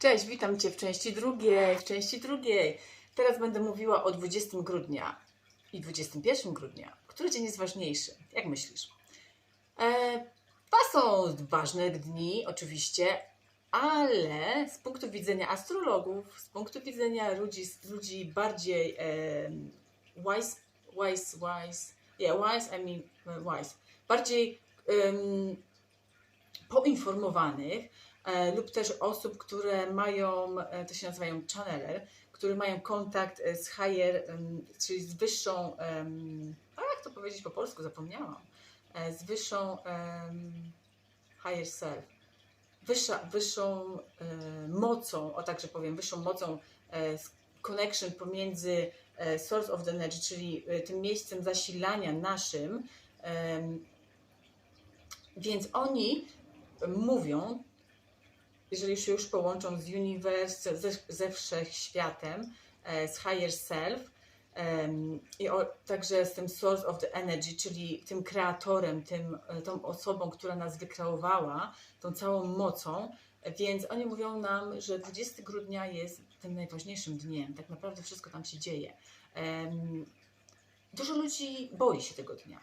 Cześć, witam Cię w części drugiej, w części drugiej. Teraz będę mówiła o 20 grudnia i 21 grudnia. Który dzień jest ważniejszy? Jak myślisz? E, są ważne dni, oczywiście, ale z punktu widzenia astrologów, z punktu widzenia ludzi, ludzi bardziej e, wise, wise, wise, yeah, wise, I mean e, wise, bardziej poinformowanych, lub też osób, które mają, e, to się nazywają channeler, które mają kontakt e, z higher, czyli z wyższą, a jak to powiedzieć po polsku, zapomniałam, e, z wyższą higher self, wyższa, wyższą e, mocą, o tak, że powiem, wyższą mocą e, connection pomiędzy e, source of the energy, czyli e, tym miejscem zasilania naszym, więc oni mówią, jeżeli się już połączą z universe, ze, ze wszechświatem, e, z higher self i o, także z tym source of the energy, czyli tym kreatorem, tym, e, tą osobą, która nas wykreowała, tą całą mocą, więc oni mówią nam, że 20 grudnia jest tym najważniejszym dniem. Tak naprawdę wszystko tam się dzieje. Dużo ludzi boi się tego dnia.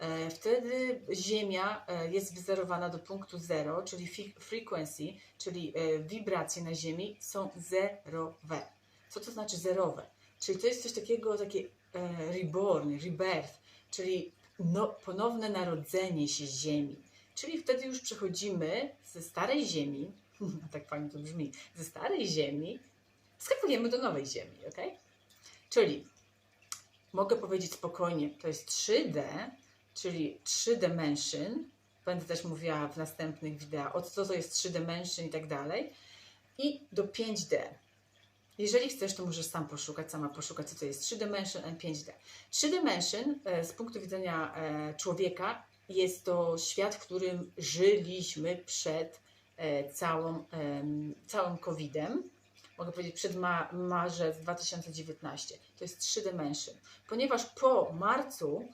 E, Wtedy Ziemia e, jest wyzerowana do punktu zero, czyli frequency, czyli e, wibracje na Ziemi są zerowe. Co to znaczy zerowe? Czyli to jest coś takiego, takie reborn, rebirth, czyli no, ponowne narodzenie się Ziemi. Czyli wtedy już przechodzimy ze starej Ziemi, tak fajnie to brzmi, ze starej Ziemi skakujemy do nowej Ziemi, ok? Czyli mogę powiedzieć spokojnie, to jest 3D, czyli 3 dimension. Będę też mówiła w następnych wideo, o co to jest 3 dimension i tak dalej. I do 5D. Jeżeli chcesz, to możesz sam poszukać, sama poszukać, co to jest 3 dimension and 5D. 3 dimension e, z punktu widzenia e, człowieka jest to świat, w którym żyliśmy przed e, całą, całym COVID-em. Mogę powiedzieć przed ma- marzec 2019. To jest 3 dimension. Ponieważ po marcu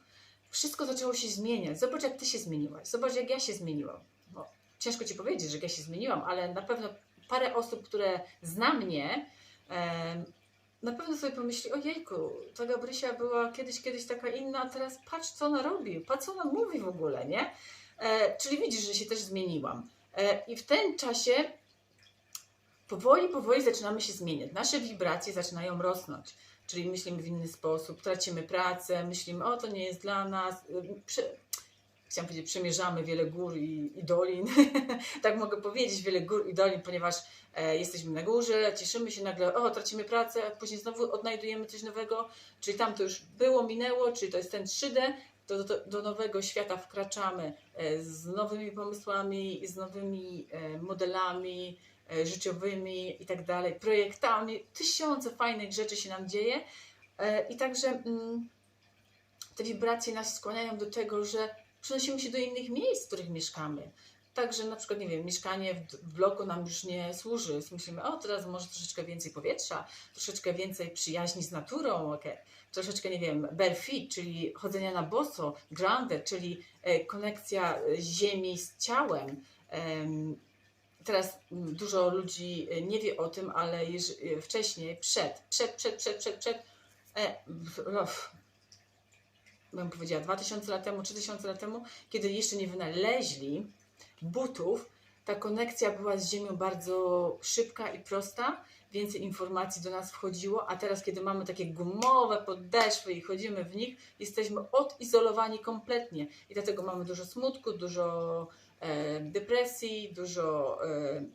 wszystko zaczęło się zmieniać. Zobacz, jak ty się zmieniłaś. Zobacz, jak ja się zmieniłam. No, ciężko ci powiedzieć, że ja się zmieniłam, ale na pewno parę osób, które zna mnie, em, na pewno sobie pomyśli, ojejku, ta Gabrysia była kiedyś, kiedyś taka inna, a teraz patrz, co ona robi, patrz, co ona mówi w ogóle, nie? E, czyli widzisz, że się też zmieniłam. E, I w tym czasie powoli, powoli zaczynamy się zmieniać. Nasze wibracje zaczynają rosnąć. Czyli myślimy w inny sposób, tracimy pracę, myślimy, o to nie jest dla nas. Y, Prze... Chciałam powiedzieć, przemierzamy wiele gór i, i dolin. tak mogę powiedzieć, wiele gór i dolin, ponieważ e, jesteśmy na górze, cieszymy się nagle, o, tracimy pracę, później znowu odnajdujemy coś nowego. Czyli tam to już było, minęło, czyli to jest ten 3D, do, do, do nowego świata wkraczamy e, z nowymi pomysłami, z nowymi e, modelami, życiowymi i tak dalej, projektami. Tysiące fajnych rzeczy się nam dzieje E, i także mm, te wibracje nas skłaniają do tego, że przenosimy się do innych miejsc, w których mieszkamy. Także na przykład, nie wiem, mieszkanie w, bloku nam już nie służy. Myślimy, o teraz może troszeczkę więcej powietrza, troszeczkę więcej przyjaźni z naturą, okay. troszeczkę, nie wiem, bare feet, czyli chodzenia na boso, grounded, czyli e, konekcja e, ziemi z ciałem. Teraz dużo ludzi e, nie wie o tym, ale e, wcześniej, przed, przed, przed, przed, przed, przed, e, no, bym powiedziała 2000 lat temu, 3000 lat temu, kiedy jeszcze nie wynaleźli butów, ta konekcja była z Ziemią bardzo szybka i prosta, więcej informacji do nas wchodziło, a teraz, kiedy mamy takie gumowe podeszwy i chodzimy w nich, jesteśmy odizolowani kompletnie. I dlatego mamy dużo smutku, dużo depresji, dużo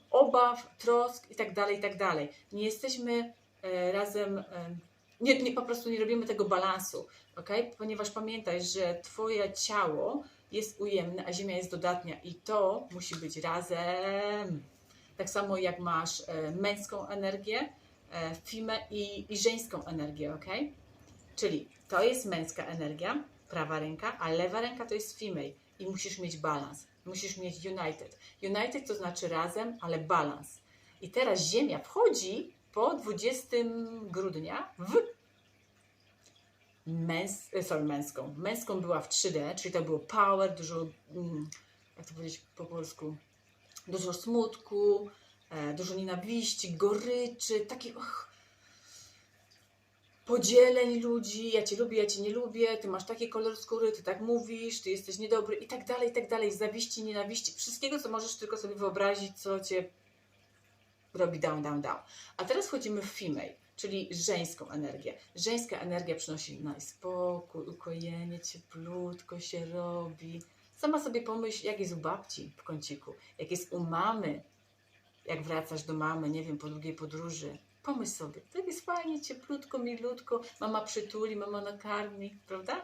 obaw, trosk i tak dalej, i tak. Nie jesteśmy razem, nie, nie, po prostu nie robimy tego balansu, ok? Ponieważ pamiętaj, że Twoje ciało jest ujemne, a Ziemia jest dodatnia i to musi być razem. Tak samo jak masz męską energię, fime i, i żeńską energię, ok? Czyli to jest męska energia, prawa ręka, a lewa ręka to jest female i musisz mieć balans. Musisz mieć united. United to znaczy razem, ale balans. I teraz Ziemia wchodzi po 20 grudnia w męs, sorry, męską. Męską była w 3D, czyli to było power, dużo, mm, jak to powiedzieć po polsku, dużo smutku, e, dużo nienawiści, goryczy, takich podzieleń ludzi, ja cię lubię, ja cię nie lubię, ty masz taki kolor skóry, ty tak mówisz, ty jesteś niedobry i tak dalej, i tak dalej, zawiści, nienawiści, wszystkiego, co możesz tylko sobie wyobrazić, co cię robi down, down, down. A teraz wchodzimy w female, czyli żeńską energię. Żeńska energia przynosi nam spokój, ukojenie, cieplutko się robi. Sama sobie pomyśl, jak jest u babci w kąciku, jak jest u mamy, jak wracasz do mamy, nie wiem, po długiej podróży. Pomyśl sobie, tak jest fajnie, cieplutko, milutko, mama przytuli, mama nakarmi, prawda?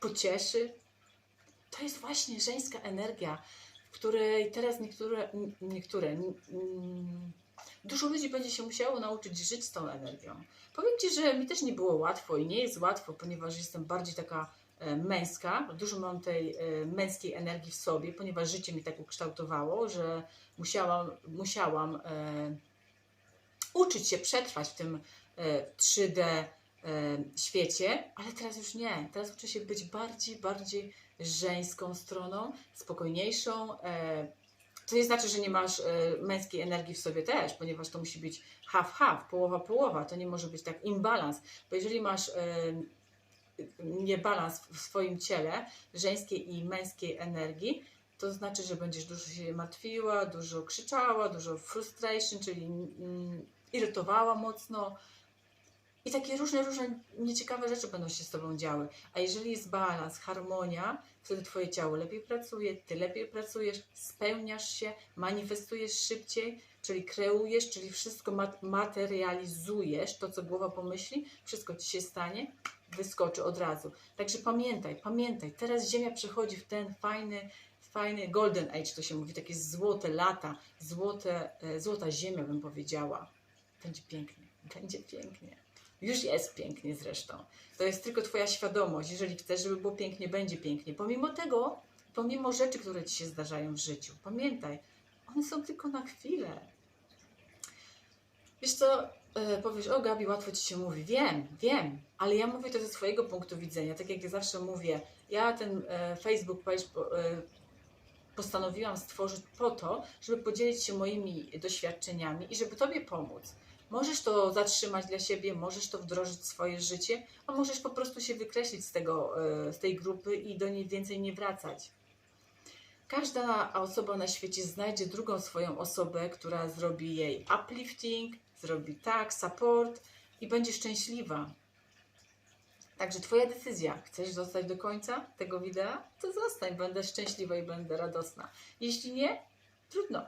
Pocieszy. To jest właśnie żeńska energia, w której teraz niektóre, niektóre dużo ludzi będzie się musiało nauczyć żyć z tą energią. Powiem Ci, że mi też nie było łatwo i nie jest łatwo, ponieważ jestem bardziej taka e, męska, dużo mam tej e, męskiej energii w sobie, ponieważ życie mi tak ukształtowało, że musiałam, musiałam e, uczyć się przetrwać w tym e, 3D e, świecie, ale teraz już nie. Teraz uczę się być bardziej, bardziej żeńską stroną, spokojniejszą. E, to nie znaczy, że nie masz e, męskiej energii w sobie też, ponieważ to musi być half-half, połowa-połowa. To nie może być tak imbalans, bo jeżeli masz e, niebalans w swoim ciele, żeńskiej i męskiej energii, to znaczy, że będziesz dużo się martwiła, dużo krzyczała, dużo frustration, czyli irytowała mocno. I takie różne, różne nieciekawe rzeczy będą się z Tobą działy. A jeżeli jest balans, harmonia, wtedy Twoje ciało lepiej pracuje, Ty lepiej pracujesz, spełniasz się, manifestujesz szybciej, czyli kreujesz, czyli wszystko mat- materializujesz, to co głowa pomyśli, wszystko Ci się stanie, wyskoczy od razu. Także pamiętaj, pamiętaj, teraz Ziemia przechodzi w ten fajny, fajny golden age, to się mówi, takie złote lata, złote, e, złota Ziemia bym powiedziała. Będzie pięknie, będzie pięknie. Już jest pięknie zresztą. To jest tylko Twoja świadomość. Jeżeli chcesz, żeby było pięknie, będzie pięknie. Pomimo tego, pomimo rzeczy, które Ci się zdarzają w życiu, pamiętaj, one są tylko na chwilę. Wiesz co, e, powiesz, o Gabi, łatwo Ci się mówi. Wiem, wiem, ale ja mówię to ze swojego punktu widzenia. Tak jak ja zawsze mówię, ja ten e, Facebook e, postanowiłam stworzyć po to, żeby podzielić się moimi doświadczeniami i żeby Tobie pomóc. Możesz to zatrzymać dla siebie, możesz to wdrożyć w swoje życie, a możesz po prostu się wykreślić z, tego, e, z tej grupy i do niej więcej nie wracać. Każda osoba na świecie znajdzie drugą swoją osobę, która zrobi jej uplifting, zrobi tak, support i będzie szczęśliwa. Także Twoja decyzja. Chcesz zostać do końca tego wideo? To zostań. Będę szczęśliwa i będę radosna. Jeśli nie, trudno.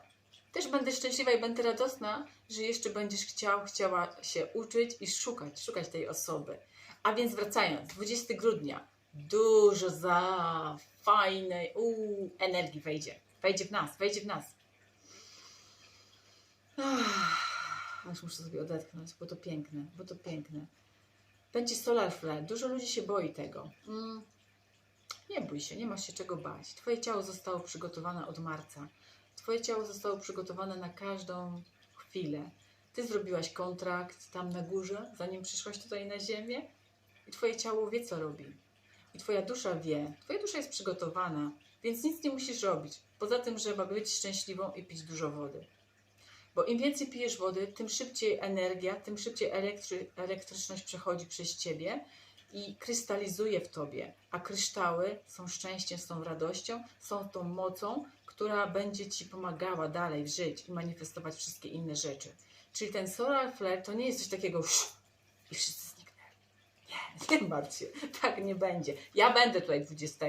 Też będę szczęśliwa i będę radosna, że jeszcze będziesz chciał, chciała się uczyć i szukać, szukać tej osoby. A więc wracając, 20 grudnia, dużo za fajnej uu, energii wejdzie. Wejdzie w nas, wejdzie w nas. Ach, muszę sobie odetchnąć, bo to piękne, bo to piękne. Będzie solar flare. Dużo ludzi się boi tego. Mm. Nie bój się, nie masz się czego bać. Twoje ciało zostało przygotowane od marca. Twoje ciało zostało przygotowane na każdą chwilę. Ty zrobiłaś kontrakt tam na górze, zanim przyszłaś tutaj na ziemię i twoje ciało wie, co robi. I twoja dusza wie. Twoja dusza jest przygotowana, więc nic nie musisz robić. Poza tym, żeby być szczęśliwą i pić dużo wody. Bo im więcej pijesz wody, tym szybciej energia, tym szybciej elektry, elektryczność przechodzi przez ciebie i krystalizuje w tobie. A kryształy są szczęściem, są radością, są tą mocą, która będzie ci pomagała dalej żyć i manifestować wszystkie inne rzeczy. Czyli ten solar flare to nie jest coś takiego i wszyscy zniknęli. Nie, nie martw się, tak nie będzie. Ja będę tutaj 20.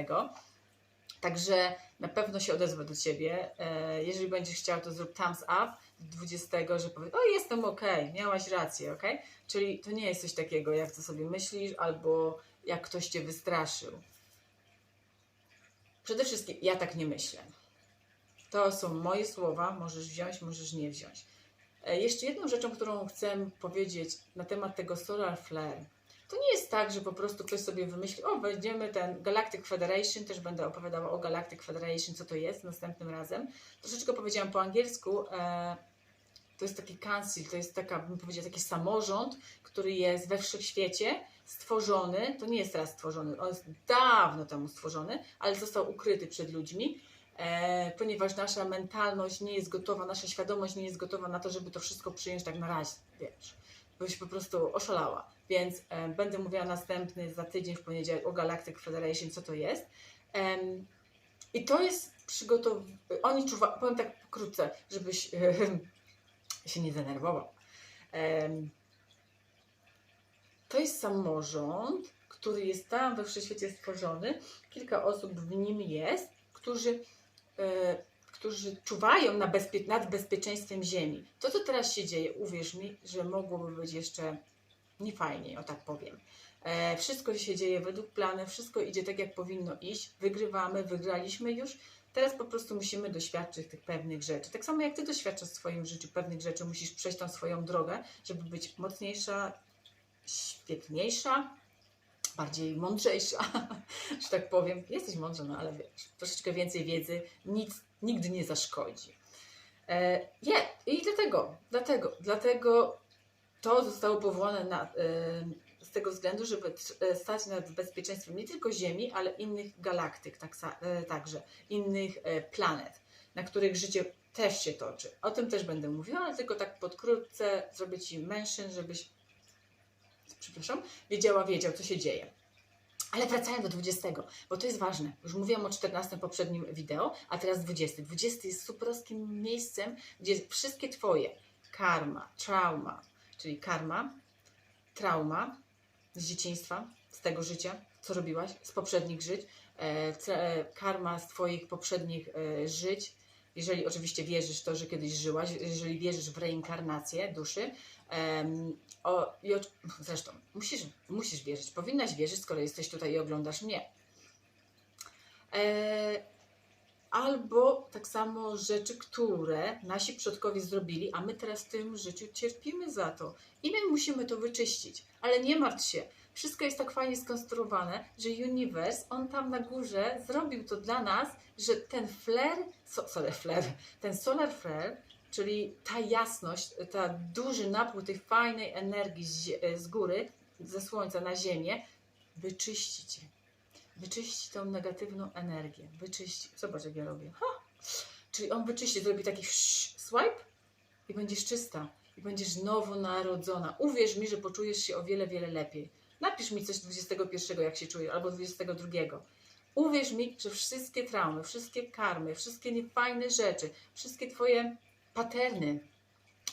Także na pewno się odezwę do ciebie. E, Jeżeli będziesz chciał, to zrób thumbs up 20, że powiedz, o jestem ok, miałaś rację, ok? Czyli to nie jest coś takiego, jak to sobie myślisz, albo jak ktoś cię wystraszył. Przede wszystkim ja tak nie myślę. To są moje słowa, możesz wziąć, możesz nie wziąć. E, Jeszcze jedną rzeczą, którą chcę powiedzieć na temat tego Solar Flare. To nie jest tak, że po prostu ktoś sobie wymyśli, o, weźmiemy ten Galactic Federation, też będę opowiadała o Galactic Federation, co to jest następnym razem. Troszeczkę powiedziałam po angielsku, e, to jest taki council, to jest taka, bym powiedziała, taki samorząd, który jest we wszechświecie stworzony, to nie jest teraz stworzony, on jest dawno temu stworzony, ale został ukryty przed ludźmi e, ponieważ nasza mentalność nie jest gotowa, nasza świadomość nie jest gotowa na to, żeby to wszystko przyjąć tak na razie, wiesz, byś po prostu oszalała. Więc e, będę mówiła następny za tydzień w poniedziałek o Galactic Federation, co to jest. Em, I to jest przygotowanie, oni czuwa, powiem tak pokrótce, żebyś się nie denerwował. To jest samorząd, który jest tam we wszechświecie stworzony. Kilka osób w nim jest, którzy, e, którzy czuwają na bezpie- nad bezpieczeństwem Ziemi. To, co teraz się dzieje, uwierz mi, że mogłoby być jeszcze niefajniej, o tak powiem. E, wszystko się dzieje według planu, wszystko idzie tak, jak powinno iść. Wygrywamy, wygraliśmy już. Teraz po prostu musimy doświadczyć tych pewnych rzeczy. Tak samo jak ty doświadczasz w swoim życiu pewnych rzeczy, musisz przejść tą swoją drogę, żeby być mocniejsza, świetniejsza, bardziej mądrzejsza, że tak powiem. Jesteś mądrza, no ale wiesz, troszeczkę więcej wiedzy nic nigdy nie zaszkodzi. E, nie, i dlatego, dlatego, dlatego to zostało powołane na, e, z tego względu, żeby e, stać nad bezpieczeństwem nie tylko Ziemi, ale innych galaktyk tak, także, innych planet, na których życie też się toczy. O tym też będę mówiła, ale tylko tak podkrótce zrobię Ci mention, żebyś przepraszam, wiedziała, wiedział, co się dzieje. Ale wracając do 20, bo to jest ważne. Już mówiłam o 14 poprzednim wideo, a teraz 20. 20 jest superowskim miejscem, gdzie wszystkie Twoje karma, trauma, czyli karma, trauma z dzieciństwa, z tego życia, co robiłaś, z poprzednich żyć, e, e, karma z Twoich poprzednich e, żyć, jeżeli oczywiście wierzysz w to, że kiedyś żyłaś, jeżeli wierzysz w reinkarnację duszy, em, o, i o, zresztą musisz, musisz wierzyć, powinnaś wierzyć, skoro jesteś tutaj i oglądasz mnie. E, albo tak samo rzeczy, które nasi przodkowie zrobili, a my teraz w tym życiu cierpimy za to. I my musimy to wyczyścić. Ale nie martw się. Wszystko jest tak fajnie skonstruowane, że uniwers, on tam na górze zrobił to dla nas, że ten flare, so, sorry, flare, ten solar flare, czyli ta jasność, ta duży napływ tej fajnej energii z, zie- z góry, ze słońca na ziemię, wyczyści cię. Wyczyści tą negatywną energię. Wyczyści. Zobacz, jak ja robię. Ha! Czyli on wyczyści, zrobi taki swipe i będziesz czysta. I będziesz nowonarodzona. Uwierz mi, że poczujesz się o wiele, wiele lepiej. Napisz mi coś 21, jak się czujesz, albo 22. Uwierz mi, że wszystkie traumy, wszystkie karmy, wszystkie niefajne rzeczy, wszystkie twoje paterny,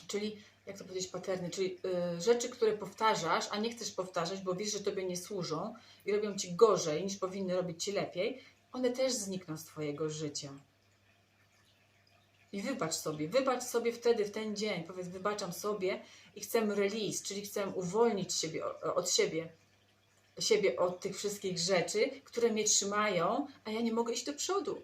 czyli jak to powiedzieć paterny, czyli y, rzeczy, które powtarzasz, a nie chcesz powtarzać, bo wiesz, że tobie nie służą i robią ci gorzej niż powinny robić ci lepiej, one też znikną z twojego życia. I wybacz sobie, wybacz sobie wtedy, w ten dzień, powiedz, wybaczam sobie i chcę release, czyli chcę uwolnić siebie, od siebie, siebie od tych wszystkich rzeczy, które mnie trzymają, a ja nie mogę iść do przodu.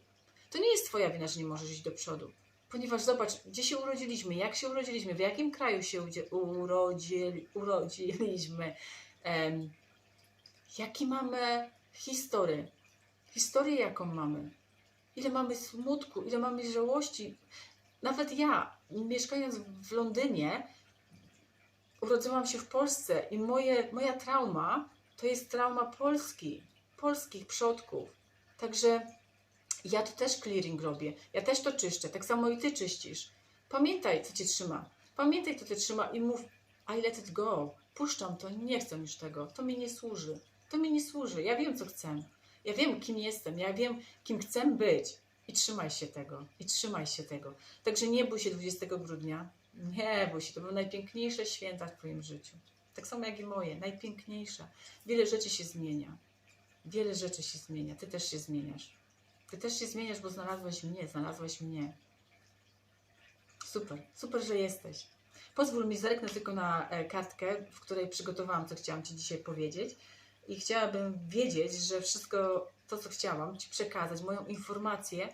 To nie jest twoja wina, że nie możesz iść do przodu. Ponieważ zobacz, gdzie się urodziliśmy, jak się urodziliśmy, w jakim kraju się urodzili, urodziliśmy, em, jaki mamy historię, historię jaką mamy, ile mamy smutku, ile mamy żałości. Nawet ja, mieszkając w Londynie, urodziłam się w Polsce i moje, moja trauma to jest trauma Polski, polskich przodków. Także ja to też clearing robię, ja też to czyszczę, tak samo i ty czyścisz. Pamiętaj, co cię trzyma. Pamiętaj, co cię trzyma i mów, I let it go. Puszczam to, nie chcę już tego. To mi nie służy. To mi nie służy. Ja wiem, co chcę. Ja wiem, kim jestem. Ja wiem, kim chcę być. I trzymaj się tego. I trzymaj się tego. Także nie bój się 20 grudnia. Nie bój się. To były najpiękniejsze święta w Twoim życiu. Tak samo jak i moje. Najpiękniejsze. Wiele rzeczy się zmienia. Wiele rzeczy się zmienia. Ty też się zmieniasz. Ty też się zmieniasz, bo znalazłeś mnie. Znalazłeś mnie. Super. Super, że jesteś. Pozwól mi zerknę tylko na e, kartkę, w której przygotowałam, co chciałam Ci dzisiaj powiedzieć. I chciałabym wiedzieć, że wszystko to, co chciałam Ci przekazać, moją informację,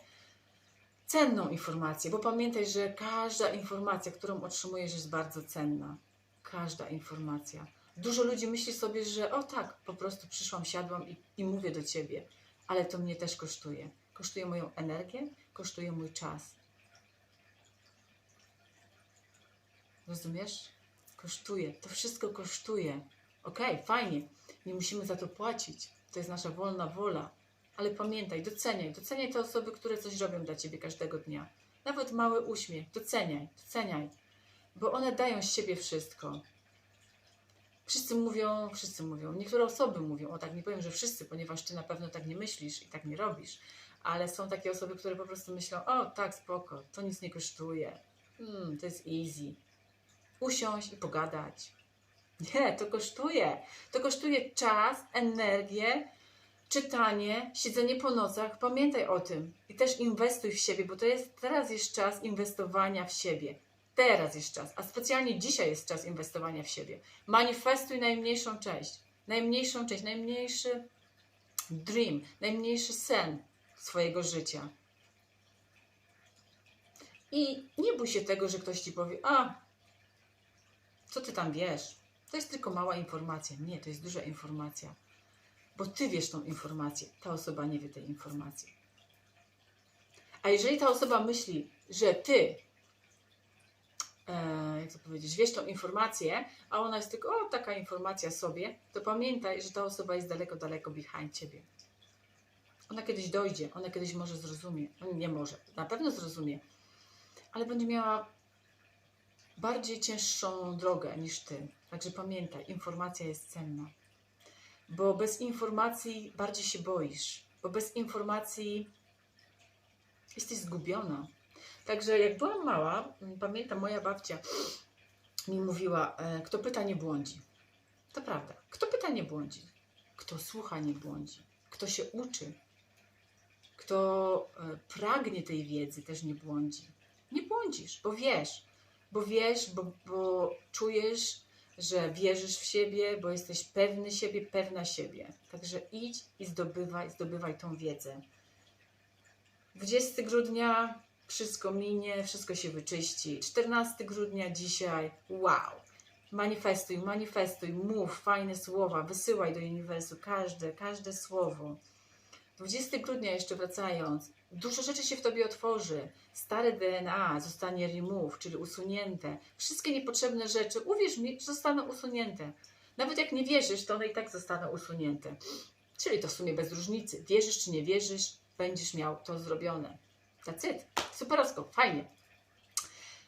cenną informację, bo pamiętaj, że każda informacja, którą otrzymujesz, jest bardzo cenna. Każda informacja. Dużo ludzi myśli sobie, że o tak, po prostu przyszłam, siadłam i, i mówię do Ciebie, ale to mnie też kosztuje. Kosztuje moją energię, kosztuje mój czas. Rozumiesz? Kosztuje. To wszystko kosztuje. Okej, fajnie. Nie musimy za to płacić. To jest nasza wolna wola. Ale pamiętaj, doceniaj, doceniaj te osoby, które coś robią dla ciebie każdego dnia. Nawet mały uśmiech, doceniaj, doceniaj, bo one dają z siebie wszystko. Wszyscy mówią, wszyscy mówią, niektóre osoby mówią, o tak nie powiem, że wszyscy, ponieważ ty na pewno tak nie myślisz i tak nie robisz, ale są takie osoby, które po prostu myślą, o tak, spoko, to nic nie kosztuje, mm, to jest easy. Usiąść i pogadać. Nie, to kosztuje. To kosztuje czas, energię, czytanie, siedzenie po nocach. Pamiętaj o tym. I też inwestuj w siebie, bo to jest teraz jest czas inwestowania w siebie. Teraz jest czas, a specjalnie dzisiaj jest czas inwestowania w siebie. Manifestuj najmniejszą część, najmniejszą część, najmniejszy dream, najmniejszy sen swojego życia. I nie bój się tego, że ktoś ci powie: A, co ty tam wiesz? To jest tylko mała informacja. Nie, to jest duża informacja. Bo ty wiesz tą informację, ta osoba nie wie tej informacji. A jeżeli ta osoba myśli, że ty, e, jak to powiedzieć, wiesz tą informację, a ona jest tylko, o, taka informacja sobie, to pamiętaj, że ta osoba jest daleko, daleko behind ciebie. Ona kiedyś dojdzie, ona kiedyś może zrozumie. No, Nie może, na pewno zrozumie, ale będzie miała bardziej cięższą drogę niż ty. Także pamiętaj, informacja jest cenna. Bo bez informacji bardziej się boisz, bo bez informacji jesteś zgubiona. Także jak byłam mała, m, pamiętam, moja babcia mi mówiła, e, kto pyta, nie błądzi. To prawda. Kto pyta, nie błądzi. Kto słucha, nie błądzi. Kto się uczy, kto e, pragnie tej wiedzy, też nie błądzi. Nie błądzisz, bo wiesz, bo wiesz, bo, bo czujesz, że wierzysz w siebie, bo jesteś pewny siebie, pewna siebie. Także idź i zdobywaj, zdobywaj tą wiedzę. 20 grudnia wszystko minie, wszystko się wyczyści. 14 grudnia dzisiaj, wow! Manifestuj, manifestuj, mów fajne słowa, wysyłaj do uniwersum każde, każde słowo. 20 grudnia jeszcze wracając, dużo rzeczy się w tobie otworzy. Stare DNA zostanie remove, czyli usunięte. Wszystkie niepotrzebne rzeczy, uwierz mi, zostaną usunięte. Nawet jak nie wierzysz, to one i tak zostaną usunięte. Czyli to w sumie bez różnicy. Wierzysz czy nie wierzysz, będziesz miał to zrobione. That's it. Superowsko, fajnie.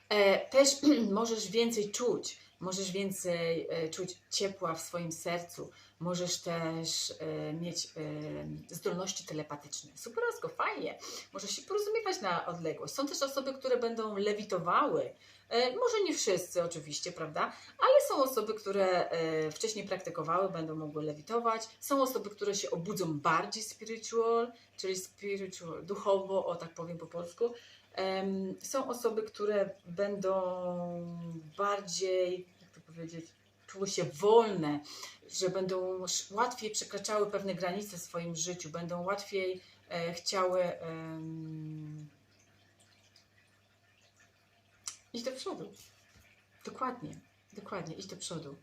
E, też możesz więcej czuć, możesz więcej e, czuć ciepła w swoim sercu, możesz też e, mieć e, zdolności telepatyczne. Superowsko, fajnie. Możesz się porozumiewać na odległość. Są też osoby, które będą lewitowały. E, może nie wszyscy oczywiście, prawda? Ale są osoby, które e, wcześniej praktykowały, będą mogły lewitować. Są osoby, które się obudzą bardziej spiritual, czyli spiritual, duchowo, o tak powiem po polsku. Są osoby, które będą bardziej, jak to powiedzieć, czuły się wolne, że będą łatwiej przekraczały pewne granice w swoim życiu, będą łatwiej e, chciały em, iść do przodu. Dokładnie, dokładnie, iść do przodu.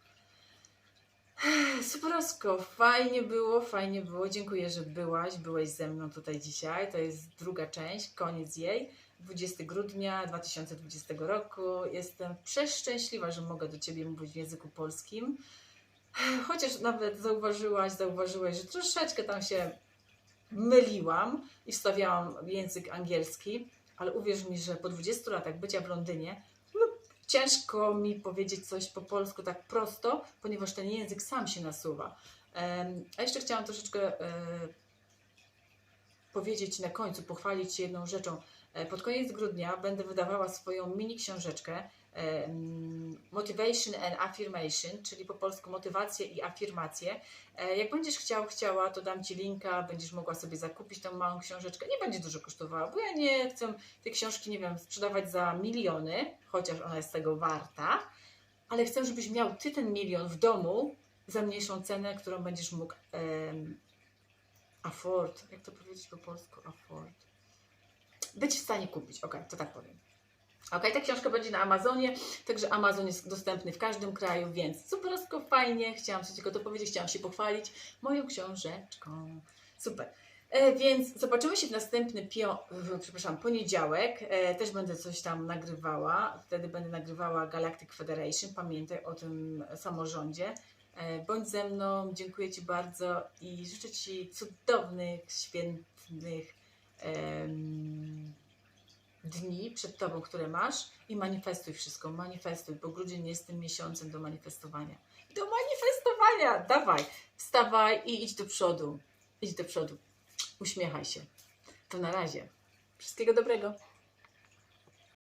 Superosko, fajnie było, fajnie było. Dziękuję, że byłaś, byłeś ze mną tutaj dzisiaj. To jest druga część, koniec jej. 20 grudnia 2020 roku. Jestem przeszczęśliwa, że mogę do Ciebie mówić w języku polskim. Chociaż nawet zauważyłaś, zauważyłeś, że troszeczkę tam się myliłam i wstawiałam język angielski, ale uwierz mi, że po 20 latach bycia w Londynie no, ciężko mi powiedzieć coś po polsku tak prosto, ponieważ ten język sam się nasuwa. A jeszcze chciałam troszeczkę e, powiedzieć na końcu, pochwalić się jedną rzeczą. E, Pod koniec grudnia będę wydawała swoją mini książeczkę em, Motivation and Affirmation, czyli po polsku motywacje i afirmacje. E, Jak będziesz chciał, chciała, to dam Ci linka, będziesz mogła sobie zakupić tą małą książeczkę. Nie będzie dużo kosztowała, bo ja nie chcę tej książki, nie wiem, sprzedawać za miliony, chociaż ona jest tego warta, ale chcę, żebyś miał Ty ten milion w domu za mniejszą cenę, którą będziesz mógł em, afford, jak to powiedzieć po polsku, afford, być w stanie kupić, ok, to tak powiem. Ok, ta książka będzie na Amazonie, także Amazon jest dostępny w każdym kraju, więc superowsko, fajnie. Chciałam się tylko to powiedzieć, chciałam się pochwalić moją książeczką. Super. E, więc zobaczymy się w następny pio, przepraszam, poniedziałek. E, też będę coś tam nagrywała. Wtedy będę nagrywała Galactic Federation. Pamiętaj o tym samorządzie. E, Bądź ze mną, dziękuję Ci bardzo i życzę Ci cudownych, świętnych dni przed Tobą, które masz i manifestuj wszystko, manifestuj, bo grudzień jest tym miesiącem do manifestowania. Do manifestowania! Dawaj, wstawaj i idź do przodu. Idź do przodu. Uśmiechaj się. To na razie. Wszystkiego dobrego.